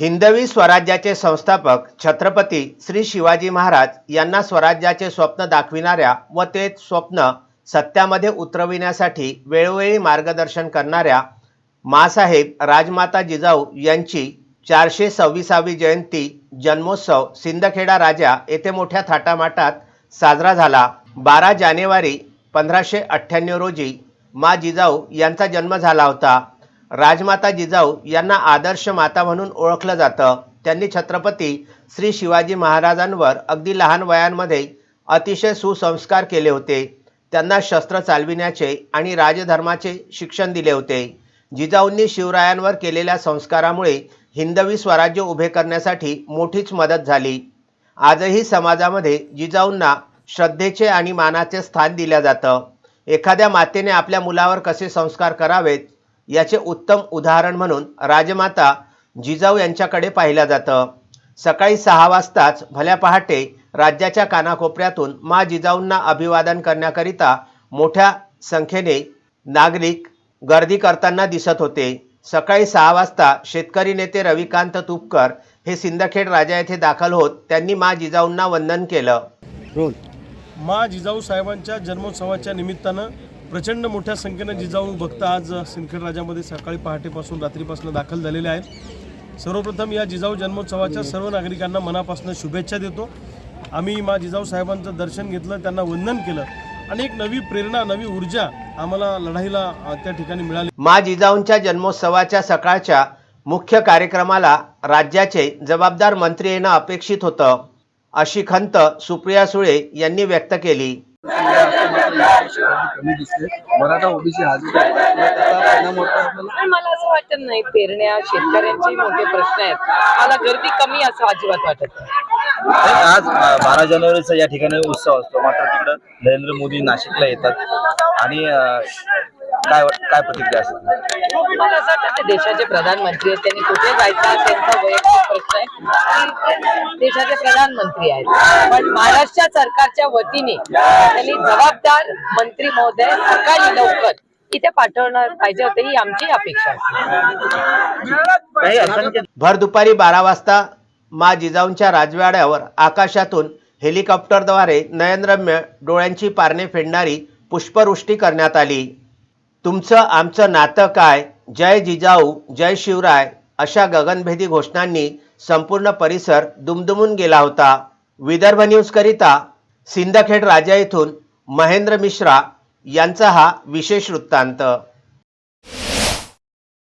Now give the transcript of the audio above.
हिंदवी स्वराज्याचे संस्थापक छत्रपती श्री शिवाजी महाराज यांना स्वराज्याचे स्वप्न दाखविणाऱ्या व ते स्वप्न सत्यामध्ये उतरविण्यासाठी वेळोवेळी मार्गदर्शन करणाऱ्या मासाहेब राजमाता जिजाऊ यांची चारशे सव्वीसावी जयंती जन्मोत्सव सिंदखेडा राजा येथे मोठ्या थाटामाटात साजरा झाला. बारा जानेवारी पंधराशे अठ्ठ्याण्णव रोजी मा जिजाऊ यांचा जन्म झाला होता. राजमाता जिजाऊ यांना आदर्श माता म्हणून ओळखलं जातं. त्यांनी छत्रपती श्री शिवाजी महाराजांवर अगदी लहान वयांमध्ये अतिशय सुसंस्कार केले होते. त्यांना शस्त्र चालविण्याचे आणि राजधर्माचे शिक्षण दिले होते. जिजाऊंनी शिवरायांवर केलेल्या संस्कारामुळे हिंदवी स्वराज्य उभे करण्यासाठी मोठीच मदत झाली. आजही समाजामध्ये जिजाऊंना श्रद्धेचे आणि मानाचे स्थान दिलं जातं. एखाद्या मातेने आपल्या मुलावर कसे संस्कार करावेत याचे उत्तम उदाहरण म्हणून राजमाता जिजाऊ यांच्याकडे पाहिलं जातं. सकाळी सहा वाजताच भल्या पहाटे राज्याच्या कानाकोपऱ्यातून मा जिजाऊंना अभिवादन करण्याकरिता मोठ्या संख्येने नागरिक गर्दी करताना दिसत होते. सकाळी सहा वाजता शेतकरी नेते रविकांत तुपकर हे सिंदखेड राजा येथे दाखल होत त्यांनी मा जिजाऊंना वंदन केलं. मा जिजाऊ साहेबांच्या जन्मोत्सवाच्या निमित्तानं प्रचंड मोठ्या संख्येनं जिजाऊ भक्त आज सिंदखेड राजामध्ये सकाळी पहाटेपासून रात्रीपासून दाखल झालेले आहेत. सर्वप्रथम या जिजाऊ जन्मोत्सवाच्या सर्व नागरिकांना मनापासून शुभेच्छा देतो. आम्ही मा जिजाऊ साहेबांचं दर्शन घेतलं त्यांना वंदन केलं आणि एक नवी प्रेरणा नवी ऊर्जा आम्हाला लढाईला त्या ठिकाणी मिळाली. मा जिजाऊंच्या जन्मोत्सवाच्या सकाळच्या मुख्य कार्यक्रमाला राज्याचे जबाबदार मंत्री येणं अपेक्षित होतं अशी खंत सुप्रिया सुळे यांनी व्यक्त केली. कमी दिसते मराठा ओबीसी परिणाम होतो आपल्याला मला असं वाटत नाही पेरण्या शेतकऱ्यांचे मोठे प्रश्न आहेत. मला गर्दी कमी असं अजिबात वाटत नाही. आज बारा जानेवारीचा या ठिकाणी उत्सव असतो. मात्र तिकडं नरेंद्र मोदी नाशिकला येतात. आणि काय काय प्रतिक्रिया असेल? मला असं वाटतं ते देशाचे प्रधानमंत्री आहेत त्यांनी कुठे जायचं हा त्यांचा वैयक्तिक प्रश्न आहे. आणि देशाचे प्रधानमंत्री आहेत. पण महाराष्ट्र सरकारच्या वतीने त्यांनी जबाबदार मंत्री महोदय सकाळी लवकर इथे पाठवणार पाहिजे होते ही आमची अपेक्षा आहे. भर दुपारी बारा वाजता मा जिजाऊंच्या राजवाड्यावर आकाशातून हेलिकॉप्टरद्वारे नयनरम्य डोळ्यांची पारणे फेडणारी पुष्पवृष्टी करण्यात आली. तुमचं आमचं नातं काय? जय जिजाऊ जय शिवराय अशा गगनभेदी घोषणांनी संपूर्ण परिसर दुमदुमून गेला होता. विदर्भ न्यूजकरिता सिंदखेड राजा येथून महेंद्र मिश्रा यांचा हा विशेष वृत्तांत.